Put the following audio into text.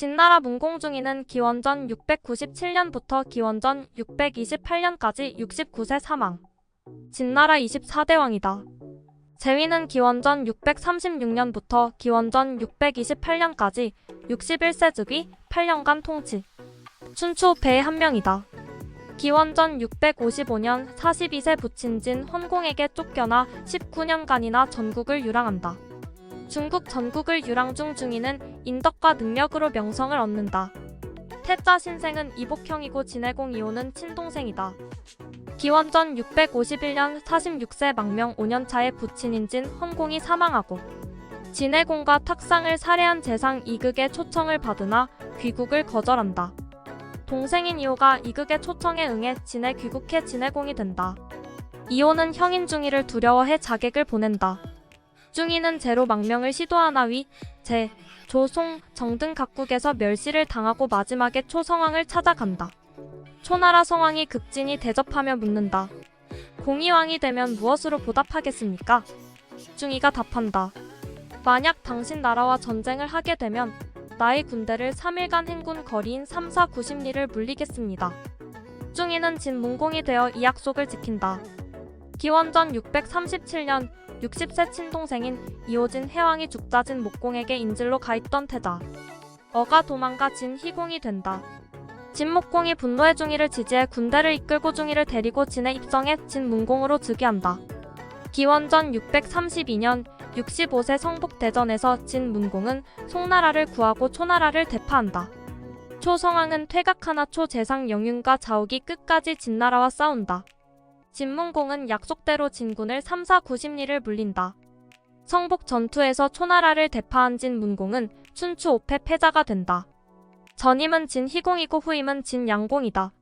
진나라 문공중이는 기원전 697년부터 기원전 628년까지 69세 사망. 진나라 24대 왕이다. 제위는 기원전 636년부터 기원전 628년까지 61세 즉위 8년간 통치. 춘추 배의 한 명이다. 기원전 655년 42세 부친진 헌공에게 쫓겨나 19년간이나 전국을 유랑한다. 중국 전국을 유랑 중 중이는 인덕과 능력으로 명성을 얻는다. 태자 신생은 이복형이고 진해공 이호는 친동생이다. 기원전 651년 46세 망명 5년차의 부친인진 헌공이 사망하고 진해공과 탁상을 살해한 재상 이극의 초청을 받으나 귀국을 거절한다. 동생인 이호가 이극의 초청에 응해 진해 귀국해 진해공이 된다. 이호는 형인 중이를 두려워해 자객을 보낸다. 중이는 제로 망명을 시도하나 위, 제, 조, 송, 정 등 각국에서 멸시를 당하고 마지막에 초성왕을 찾아간다. 초나라 성왕이 극진히 대접하며 묻는다. 공의왕이 되면 무엇으로 보답하겠습니까? 중이가 답한다. 만약 당신 나라와 전쟁을 하게 되면 나의 군대를 3일간 행군 거리인 3, 4, 90리를 물리겠습니다. 중이는 진문공이 되어 이 약속을 지킨다. 기원전 637년 60세 친동생인 이호진 해왕이 죽자 진 목공에게 인질로 가있던 태자. 어가 도망가 진 희공이 된다. 진목공이 분노의 중이를 지지해 군대를 이끌고 중이를 데리고 진에 입성해 진문공으로 즉위한다. 기원전 632년 65세 성북대전에서 진문공은 송나라를 구하고 초나라를 대파한다. 초성왕은 퇴각하나 초재상 영윤과 자욱이 끝까지 진나라와 싸운다. 진문공은 약속대로 진군을 3, 4, 90리를 물린다. 성북 전투에서 초나라를 대파한 진문공은 춘추 5패 패자가 된다. 전임은 진희공이고 후임은 진양공이다.